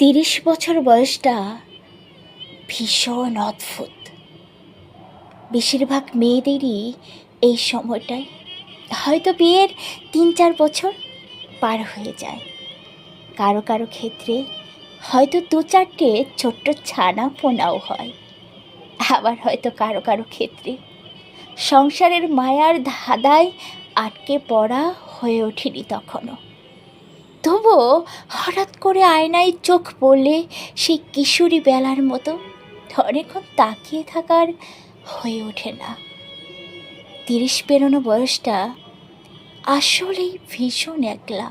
তিরিশ বছর বয়সটা ভীষণ অদ্ভুত। বেশিরভাগ মেয়েদেরই এই সময়টায় হয়তো বিয়ের তিন চার বছর পার হয়ে যায়। কারও কারও ক্ষেত্রে হয়তো দু চারটে ছোট্ট ছানা পোনাও হয়। আবার হয়তো কারও কারও ক্ষেত্রে সংসারের মায়ার ধাঁধায় আটকে পড়া হয়ে ওঠেনি তখনও। তবুও হঠাৎ করে আয়নায় চোখ পড়লে সেই কিশোরী বেলার মতো অনেকক্ষণ তাকিয়ে থাকার হয়ে ওঠে না। তিরিশ পেরোনো বয়সটা আসলেই ভীষণ একলা,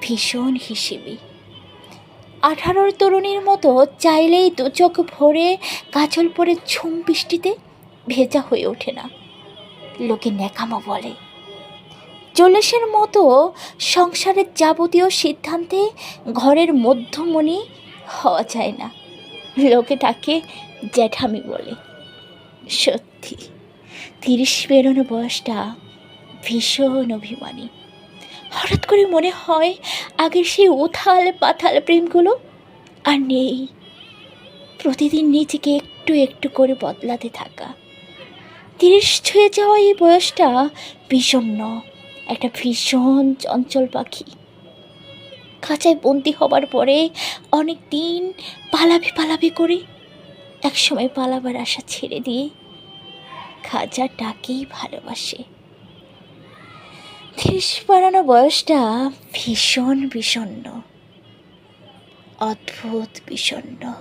ভীষণ হিসেবে। আঠারোর তরুণীর মতো চাইলেই দু চোখ ভরে কাজল পরে ঝুম বৃষ্টিতে ভেজা হয়ে ওঠে না। লোকে ন্যাকামো বলে। চল্লিশের মতো সংসারের যাবতীয় সিদ্ধান্তে ঘরের মধ্যমণি হওয়া যায় না। লোকে তাকে জ্যাঠামি বলে। সত্যি, তিরিশ বেরোনো বয়সটা ভীষণ অভিমানী। হঠাৎ করে মনে হয় আগের সেই উথাল পাথাল প্রেমগুলো আর নেই। প্রতিদিন নিজেকে একটু একটু করে বদলাতে থাকা। তিরিশ ছুঁয়ে যাওয়া এই বয়সটা বিষণ্ণ। একটা ভীষণ চঞ্চল পাখি। খাঁচায় বন্দি হবার পরে অনেক দিন পালাবি পালাবি করে একসময় পালাবার আশা ছেড়ে দিয়ে খাঁচা ডাকেই ভালোবাসে। তিরিশ বাড়ানো বয়সটা ভীষণ বিষণ্ণ, অদ্ভুত বিষণ্ণ।